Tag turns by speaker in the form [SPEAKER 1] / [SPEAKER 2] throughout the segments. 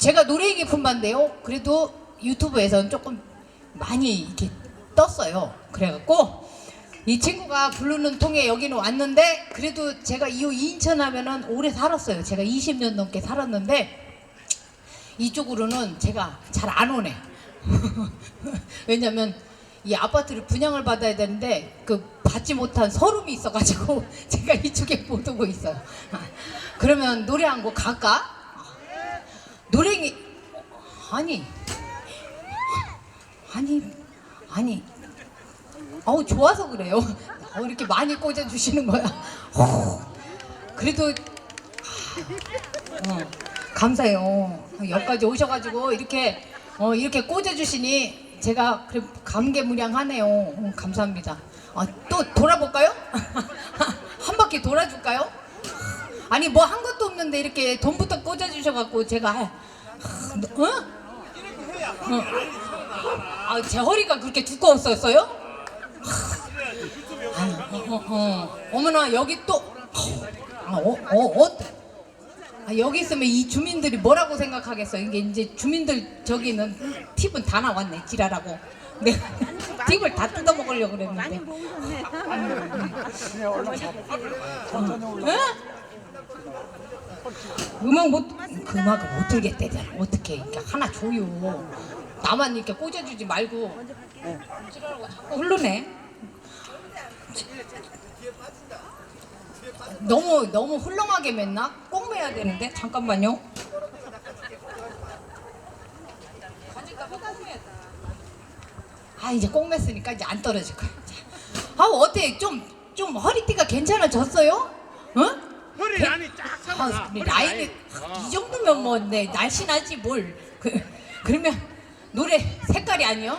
[SPEAKER 1] 제가 노래 깊은 반인데요. 그래도 유튜브에서는 조금 많이 이렇게 떴어요. 그래갖고 이 친구가 부르는 통에 여기는 왔는데 그래도 제가 이 인천 하면은 오래 살았어요. 제가 20년 넘게 살았는데 이쪽으로는 제가 잘 안 오네. 왜냐면 이 아파트를 분양을 받아야 되는데 그 받지 못한 서름이 있어가지고 제가 이쪽에 못 오고 있어요. 그러면 노래 한 곡 갈까? 노래기 아니 아니 아니 어우 좋아서 그래요. 어, 이렇게 많이 꽂아 주시는 거야. 어, 그래도 어, 감사해요. 여기까지 오셔가지고 이렇게 어, 이렇게 꽂아 주시니 제가 그래 감개무량하네요. 어, 감사합니다. 아, 또 돌아볼까요? 한 바퀴 돌아줄까요? 아니 뭐한것 도 없는데 이렇게 돈부터 꽂아 주셔갖고 제가 할- 어? 어. 아, 제 허리가 그렇게 두꺼웠었어요? 아유, 어, 어, 어. 어머나 여기 또 아, 어, 어, 어. 아, 여기 있으면 이 주민들이 뭐라고 생각하겠어? 이게 이제 주민들 저기는 팁은 다 나왔네 지랄하고. 내가 팁을 다 뜯어 먹으려고 그랬는데. 응? 음악 못, 그 음악을 못 들겠대잖아. 어떻게, 그러니까 하나 줘요. 나만 이렇게 꽂아주지 말고. 지랄하고 자꾸 흐르네. 너무, 너무 훌렁하게 맸나? 꼭 매야 되는데? 잠깐만요. 아, 이제 꼭 맸으니까 이제 안 떨어질 거야. 자. 아, 어때? 좀, 좀 허리띠가 괜찮아졌어요? 응?
[SPEAKER 2] 허리 쫙 서서
[SPEAKER 1] 아, 근데 라인이 이 정도면 뭐 네, 날씬하지 뭘 그, 그러면 노래 색깔이 아니요?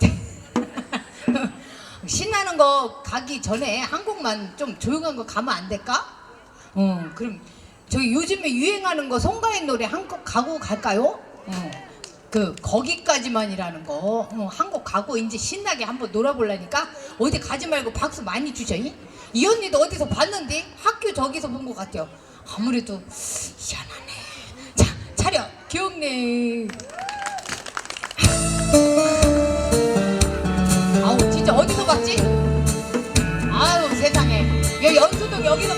[SPEAKER 1] 신나는 거 가기 전에 한 곡만 좀 조용한 거 가면 안 될까? 어 그럼 저희 요즘에 유행하는 거 송가인 노래 한 곡 가고 갈까요? 어, 그 거기까지만이라는 거한곡 가고 이제 신나게 한번 놀아보려니까 어디 가지 말고 박수 많이 주셔. 이, 이 언니도 어디서 봤는데 학교 저기서 본 것 같아요. 아무래도 희한하네. 자 차려 기억내. 아우 진짜 어디서 봤지? 아유 세상에 여 연수도 여기서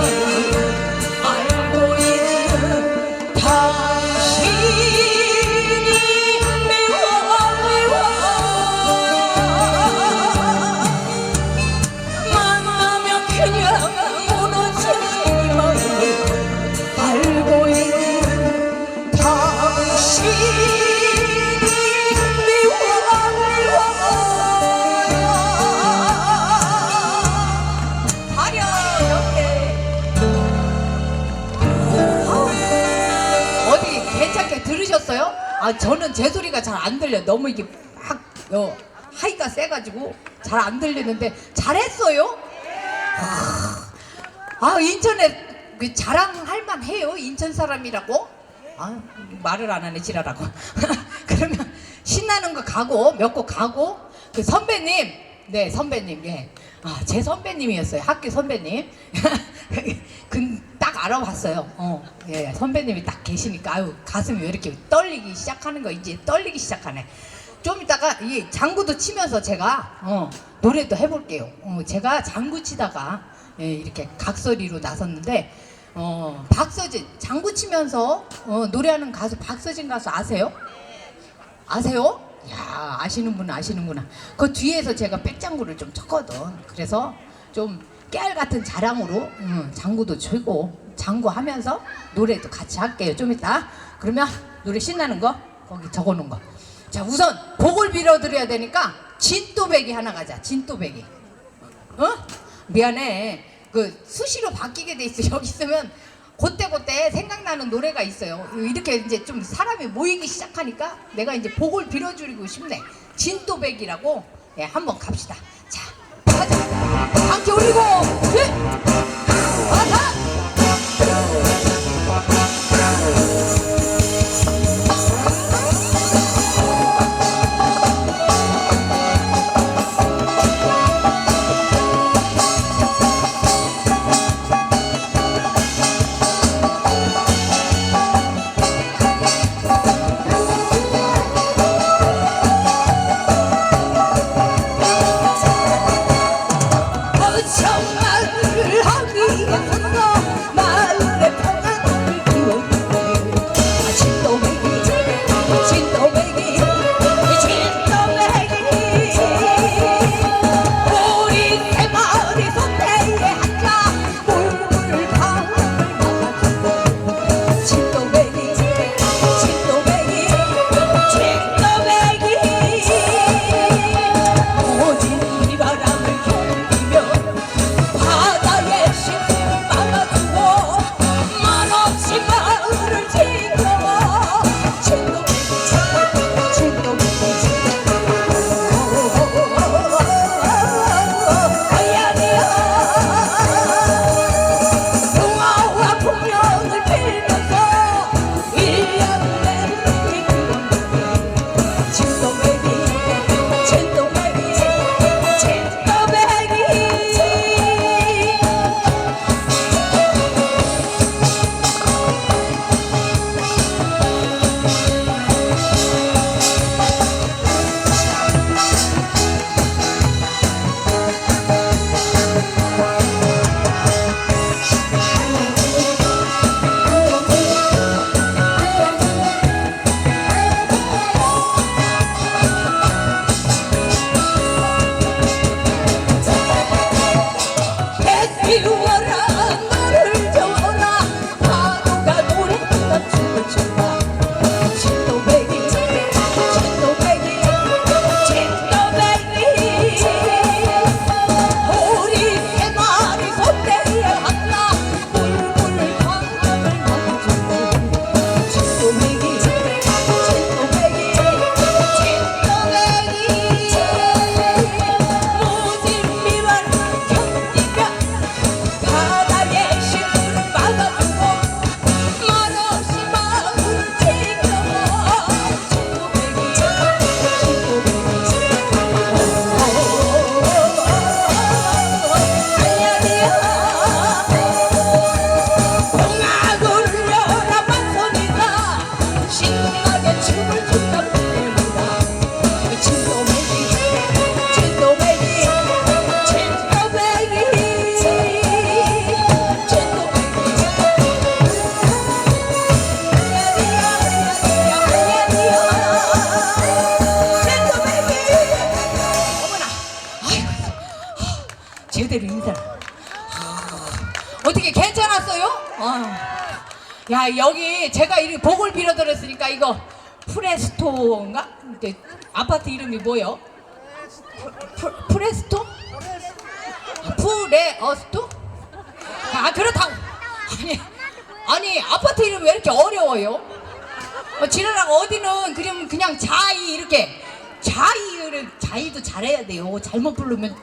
[SPEAKER 1] falando 아 저는 제 소리가 잘 안 들려. 너무 이게 막 어, 하이가 세가지고 잘 안 들리는데 잘했어요. 아 인천에 그 자랑할 만해요. 인천 사람이라고. 아 말을 안 하네 지랄하고. 그러면 신나는 거 가고 몇 곡 가고 그 선배님 네 선배님 예. 아 제 선배님이었어요 학교 선배님. 그딱 알아봤어요. 어, 예, 선배님이 딱 계시니까 아유 가슴이 왜 이렇게 떨리기 시작하는 거 이제 떨리기 시작하네. 좀 이따가 이 장구도 치면서 제가 어, 노래도 해볼게요. 어, 제가 장구 치다가 예, 이렇게 각설이로 나섰는데 어, 박서진 장구 치면서 어, 노래하는 가수 박서진 가수 아세요? 아세요? 야 아시는 분은 아시는구나. 그 뒤에서 제가 백장구를 좀 쳤거든. 그래서 좀 깨알 같은 자랑으로 음, 장구도 치고 장구하면서 노래도 같이 할게요. 좀 이따. 그러면 노래 신나는 거 거기 적어놓은 거. 자 우선 복을 빌어드려야 되니까 진또배기 하나 가자. 진또배기. 어? 미안해. 그 수시로 바뀌게 돼 있어. 여기 있으면 그때 그때 생각나는 노래가 있어요. 이렇게 이제 좀 사람이 모이기 시작하니까 내가 이제 복을 빌어주고 싶네. 진또백이라고 예, 한번 갑시다. 자, 가자. 함께 올리고, 예. 이거 프레스토인가? 근데 아파트 이름이 뭐요? 프, 프레스토? 프레어스토? 아 그렇다고 아니 아니 아파트 이름 왜 이렇게 어려워요? 어, 지랄하고 어디는 그러면 그냥 자이 이렇게 자이를 자이도 잘해야 돼요. 잘못 부르면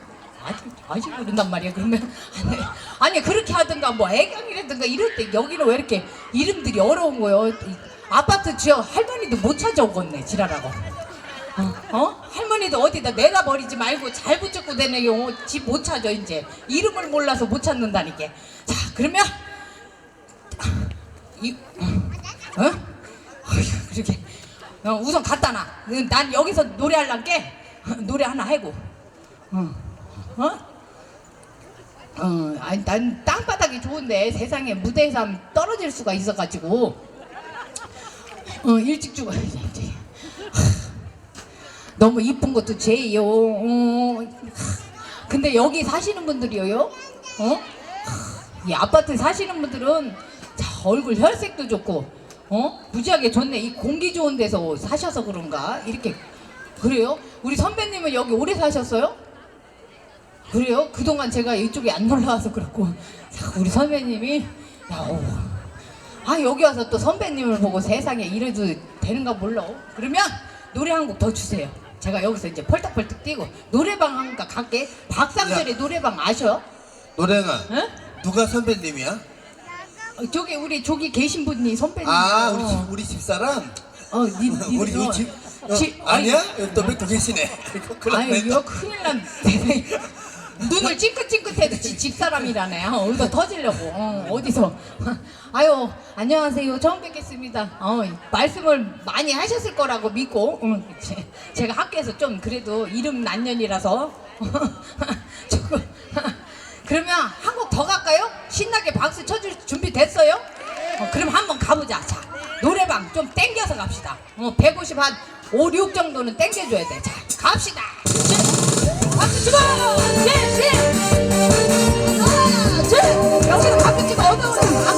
[SPEAKER 1] 아직 아직 부른단 말이야. 그러면 아니, 아니 그렇게 하든가 뭐 애경이라든가 이럴 때 여기는 왜 이렇게 이름들이 어려운 거요? 이 아파트 지역 할머니도 못 찾아오겠네 지랄하고. 어? 어? 할머니도 어디다 내다 버리지 말고 잘 붙잡고 다녀요. 집못 찾아 이제 이름을 몰라서 못 찾는다니까. 자 그러면 이 어? 어휴, 그러게. 어, 우선 갖다 놔. 난 여기서 노래할란 게 노래 하나 해고. 어? 어? 어, 아니 난 땅바닥이 좋은데 세상에 무대에서 떨어질 수가 있어가지고 어 일찍 죽어. 이제. 너무 이쁜 것도 죄요. 어, 근데 여기 사시는 분들이요, 어? 이 아파트 사시는 분들은 자, 얼굴 혈색도 좋고, 어? 무지하게 좋네. 이 공기 좋은 데서 사셔서 그런가? 이렇게 그래요? 우리 선배님은 여기 오래 사셨어요? 그래요? 그동안 제가 이쪽에 안 놀러와서 그렇고, 자, 우리 선배님이 야, 오. 아 여기 와서 또 선배님을 보고 세상에 이래도 되는가 몰라. 그러면 노래 한 곡 더 주세요. 제가 여기서 이제 펄떡펄떡 뛰고 노래방 한가 갈게. 박상철의 노래방 아셔?
[SPEAKER 2] 노래가
[SPEAKER 1] 응?
[SPEAKER 2] 누가 선배님이야?
[SPEAKER 1] 어, 저기 우리 저기 계신 분이 선배님.
[SPEAKER 2] 아 우리
[SPEAKER 1] 어.
[SPEAKER 2] 집 우리 집사람?
[SPEAKER 1] 어, 니, 니,
[SPEAKER 2] 우리
[SPEAKER 1] 어,
[SPEAKER 2] 이 집? 어,
[SPEAKER 1] 지-
[SPEAKER 2] 아니야? 또 뵙고 계시네. 큰일
[SPEAKER 1] 아유. 이거 큰일 난. 눈을 찡긋찡긋해도 지 집사람이라네. 어, 어디서 터지려고. 어, 어디서. 아유, 안녕하세요. 처음 뵙겠습니다. 어, 말씀을 많이 하셨을 거라고 믿고. 어, 제, 제가 학교에서 좀 그래도 이름 난년이라서. 조금. 그러면 한 곡 더 갈까요? 신나게 박수 쳐줄 준비 됐어요? 어, 그럼 한번 가보자. 자, 노래방 좀 땡겨서 갑시다. 어, 150 한 5, 6 정도는 땡겨줘야 돼. 자, 갑시다. 박수 치고! 셋, 셋! 하나, 둘! 여기서 박수 치고 악보를 가는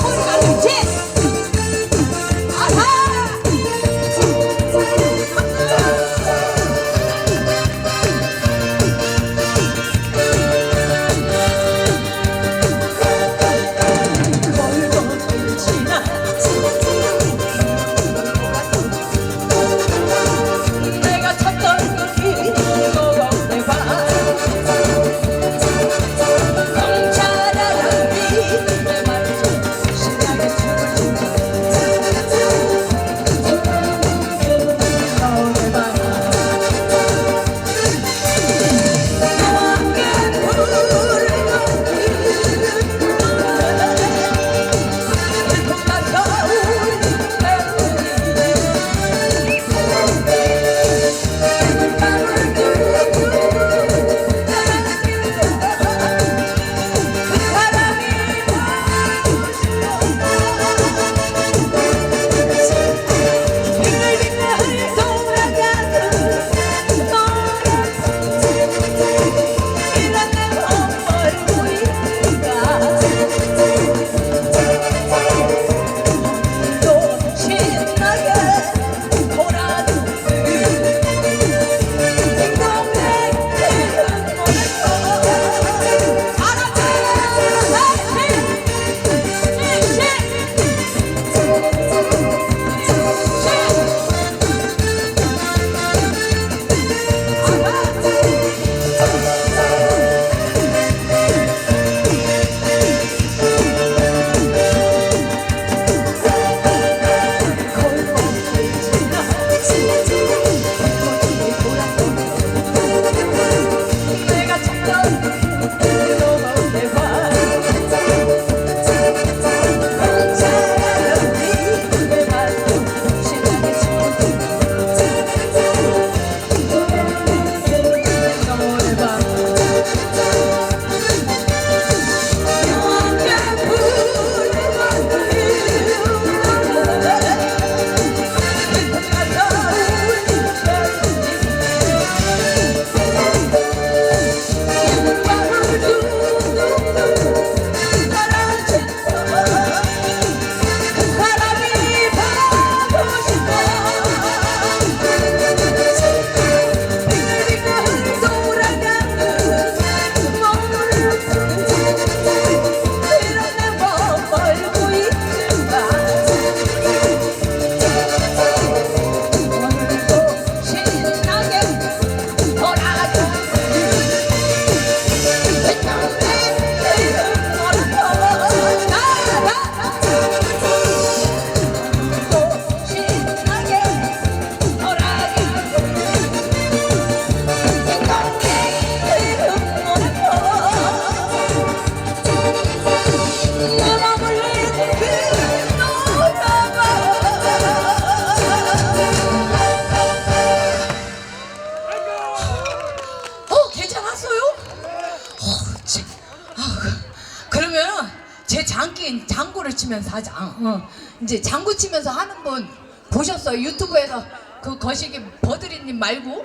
[SPEAKER 1] 이제 장구 치면서 하는 분 보셨어요? 유튜브에서 그 거시기 버드리님 말고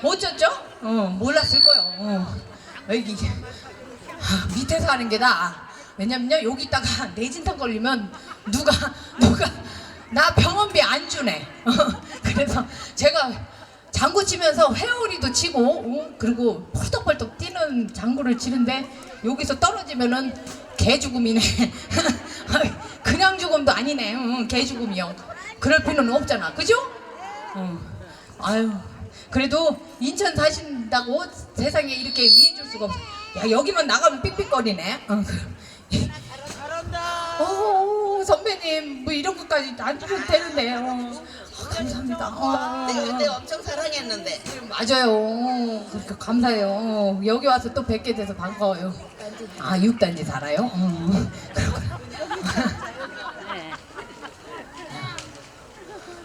[SPEAKER 1] 못 쳤죠? 어, 몰랐을 거예요. 어. 여기 아, 밑에서 하는 게 나아. 왜냐면요 여기 있다가 내진탕 걸리면 누가 누가 나 병원비 안 주네. 그래서 제가 장구 치면서 회오리도 치고 어? 그리고 펄떡펄떡 뛰는 장구를 치는데 여기서 떨어지면은 개 죽음이네. 그냥 죽음도 아니네. 응, 개 죽음이요. 그럴 필요는 없잖아. 그죠? 어. 아유. 그래도 인천 사신다고 세상에 이렇게 위해줄 수가 없어. 야 여기만 나가면 삑삑거리네. 어, 그- 어, 선배님 뭐 이런 것까지 안 주셔도 되는데. 어. 아, 감사합니다. 어.
[SPEAKER 3] 내가 그때 엄청 사랑했는데
[SPEAKER 1] 맞아요. 그러니까 감사해요. 여기 와서 또 뵙게 돼서 반가워요. 아, 6단지 살아요? 음, 그렇구나.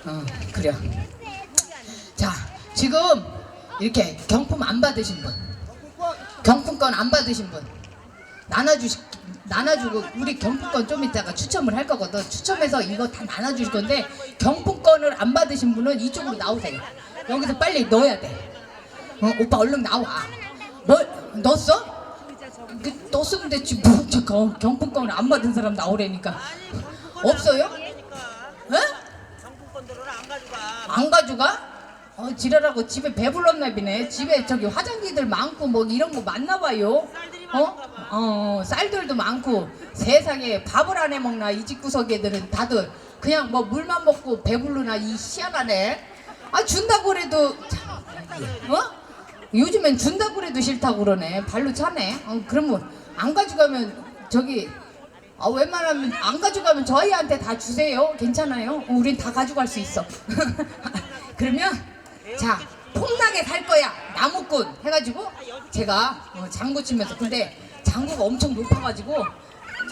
[SPEAKER 1] 어, 그래요. 자, 지금 이렇게 경품 안 받으신 분, 경품권 안 받으신 분, 나눠주시, 나눠주고, 우리 경품권 좀 이따가 추첨을 할 거거든. 추첨해서 이거 다 나눠주실 건데, 경품권을 안 받으신 분은 이쪽으로 나오세요. 여기서 빨리 넣어야 돼. 어, 오빠 얼른 나와. 뭘 넣었어? 그, 넣었으면 됐지. 뭐, 저 경- 경품권을 안 받은 사람 나오라니까. 없어요? 에?
[SPEAKER 3] 정품권들은 안 가져가
[SPEAKER 1] 안 가져가? 어, 지랄하고 집에 배불렀나 보네. 집에 저기 화장지들 많고 뭐 이런 거 많나 봐요. 어? 어, 쌀들도 많고 세상에 밥을 안 해 먹나 이 집 구석 애들은 다들 그냥 뭐 물만 먹고 배불르나 이 희한하네. 아 준다고 그래도 참, 어? 요즘엔 준다고 그래도 싫다고 그러네. 발로 차네. 어, 그러면 안 가져가면 저기 아, 웬만하면 안 가져가면 저희한테 다 주세요. 괜찮아요. 어, 우린 다 가져갈 수 있어. 그러면 자 폭나게 살 거야 나무꾼 해가지고 제가 어, 장구 치면서 근데 장구가 엄청 높아가지고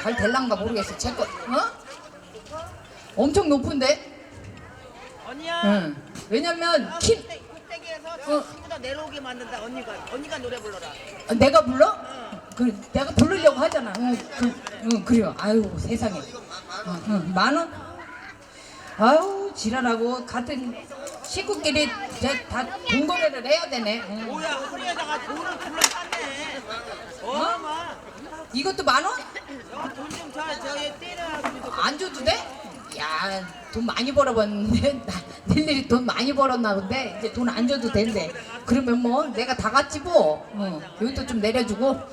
[SPEAKER 1] 잘 될란가 모르겠어. 제거 어? 엄청 높은데?
[SPEAKER 3] 언니야
[SPEAKER 1] 응. 왜냐면 키
[SPEAKER 3] 꼭대- 꼭대기에서
[SPEAKER 1] 어.
[SPEAKER 3] 내려오게 만든다 언니가 언니가 노래 불러라
[SPEAKER 1] 어, 내가 불러? 그 내가 부르려고 하잖아. 응, 그, 응 그래요. 아유 세상에. 어, 응, 만 원? 아유 지랄하고 같은 식구끼리 다 동거래를 해야 되네. 응.
[SPEAKER 3] 뭐야 허리에다가 돈을 둘러쌌네 어마
[SPEAKER 1] 이것도 만 원?
[SPEAKER 3] 돈좀 줘, 저얘 때려가지고
[SPEAKER 1] 안 줘도 돼? 야, 돈 많이 벌어봤는데 나 일일이 돈 많이 벌었나 본데 이제 돈 안 줘도 된대. 그러면 뭐 내가 다 같이 뭐 어, 여기도 좀 내려주고 하,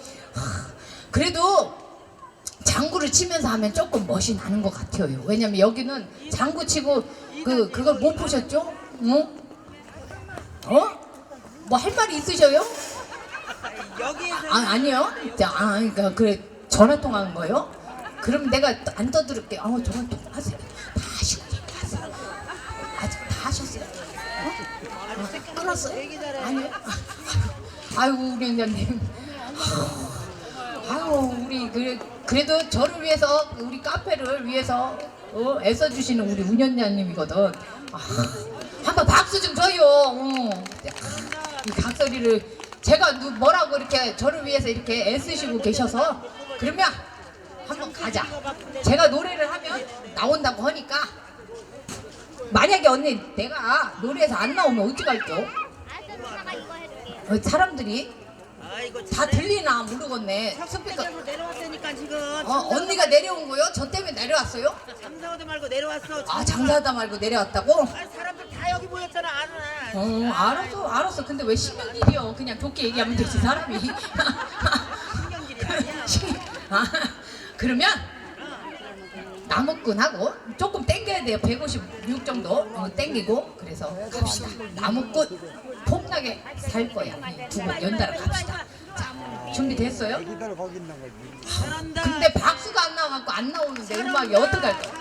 [SPEAKER 1] 그래도 장구를 치면서 하면 조금 멋이 나는 것 같아요. 왜냐면 여기는 장구 치고 그 그걸 못 보셨죠? 응? 어? 뭐 할 말이 있으셔요?
[SPEAKER 3] 여기에서
[SPEAKER 1] 아 아니요. 자, 아 그러니까 그래 전화 통화한 거요? 그럼 내가 또안 떠들을게. 어 전화 통화하세요. 끊었어요? 아니요. 아이고 우리 원장님. 아유 우리 그래, 그래도 저를 위해서 우리 카페를 위해서 어, 애써 주시는 우리 운영자님이거든. 아, 한번 박수 좀 줘요. 어. 이 각설이를 제가 누, 뭐라고 이렇게 저를 위해서 이렇게 애쓰시고 계셔서 그러면 한번 가자. 제가 노래를 하면 나온다고 하니까 만약에 언니 내가 노래에서 안 나오면 어떡할게요? 어, 사람들이
[SPEAKER 3] 아이고
[SPEAKER 1] 다 들리나 모르겠네. 스피커.
[SPEAKER 3] 꼭대기에서 내려왔으니까 지금
[SPEAKER 1] 어, 언니가 내려온 거요? 저 때문에 내려왔어요?
[SPEAKER 3] 장사오도 말고 내려왔어
[SPEAKER 1] 아, 장사하다 말고 내려왔다고?
[SPEAKER 3] 아, 사람들 다 여기 모였잖아 아는
[SPEAKER 1] 어, 알았어, 알았어. 근데 왜 신경질이요? 그냥 좋게 얘기하면 되지, 사람이.
[SPEAKER 3] 신경질이 아니야
[SPEAKER 1] 아, 그러면 나무꾼하고 조금 땡겨야 돼요. 156 정도 어, 땡기고 그래서 갑시다. 나무꾼 폭나게 살 거야. 두분 연달아 갑시다. 자, 준비됐어요?
[SPEAKER 3] 잘한다
[SPEAKER 1] 근데 박수가 안 나와갖고 안 나오는데 음악이 어떡할 거야?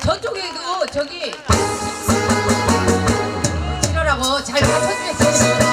[SPEAKER 1] 저쪽에도 저기 지랄하고 잘 맞춰주겠습니다.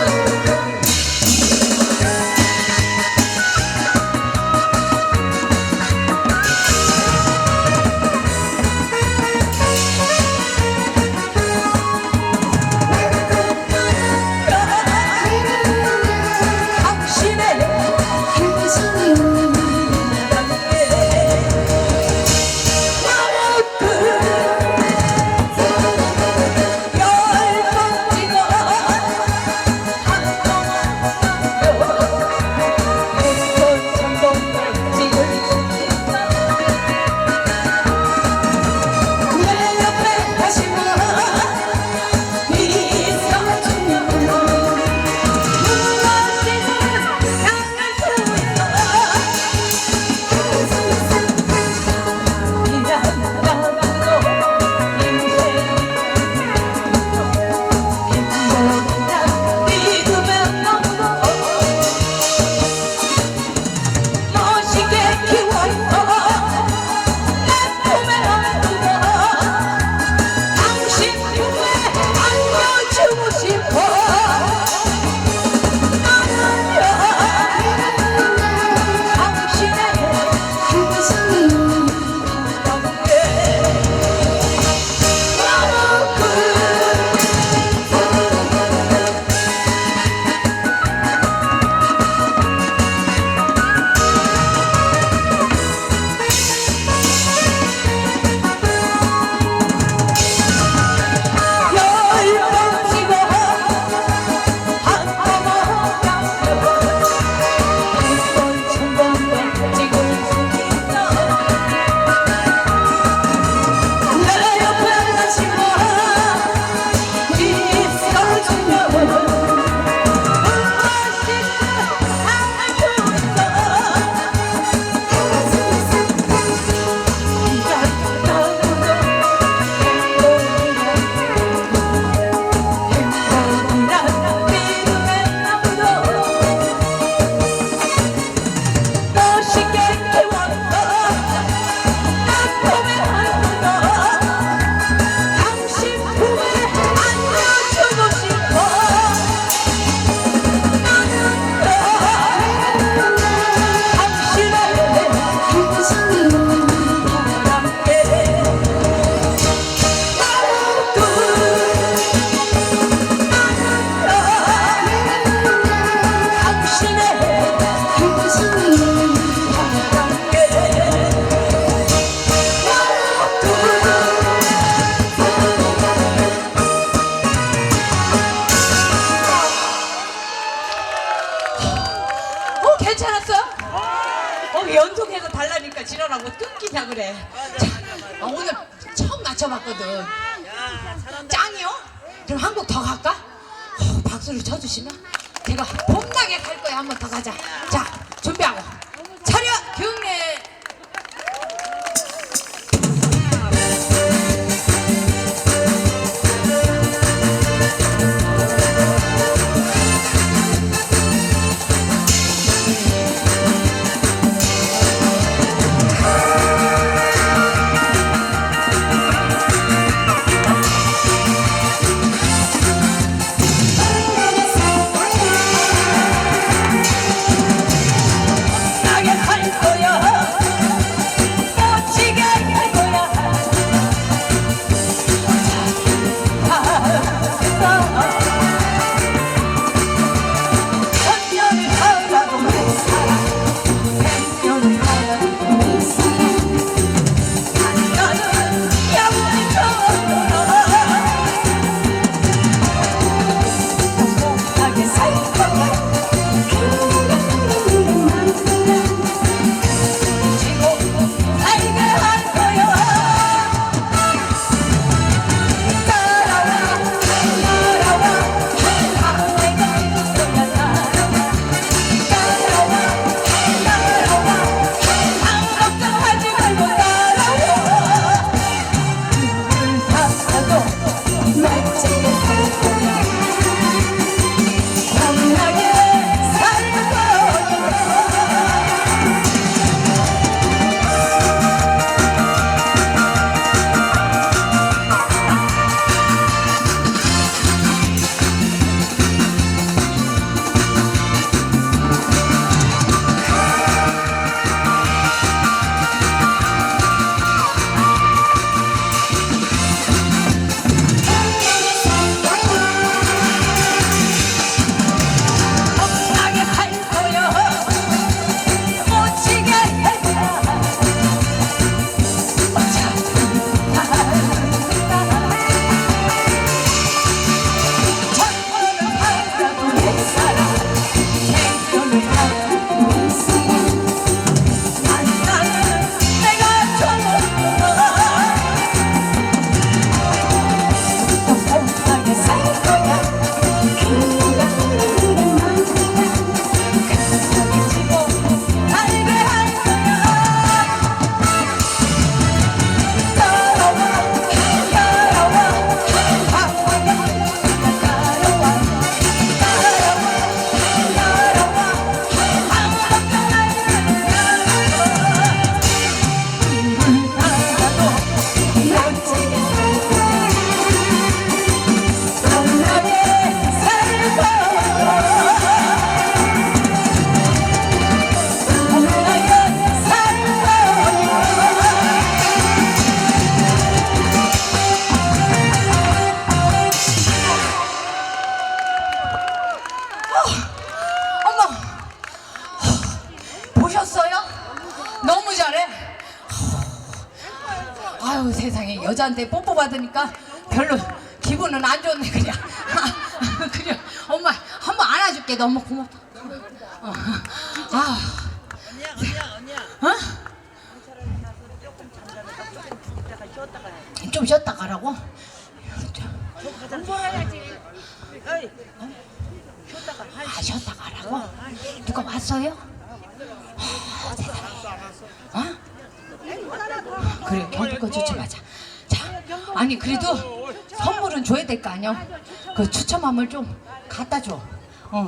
[SPEAKER 1] 여자한테 뽀뽀 받으니까 별로 기분은 안 좋네 그냥. 그냥 엄마 한번 안아줄게. 너무 고맙다. 어. 아.
[SPEAKER 3] 언니야 언니야 언니야.
[SPEAKER 1] 어? 좀 쉬었다 가라고?
[SPEAKER 3] 공부해야지.
[SPEAKER 1] 아 쉬었다 가라고? 누가 왔어요? 아, 세상에 어? 어? 그래 경기껏 조심하자. 아니 그래도 선물은 줘야 될 거 아니야? 그 추첨함을 좀 갖다 줘어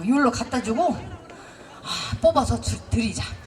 [SPEAKER 1] 이걸로 갖다 주고 아, 뽑아서 주, 드리자.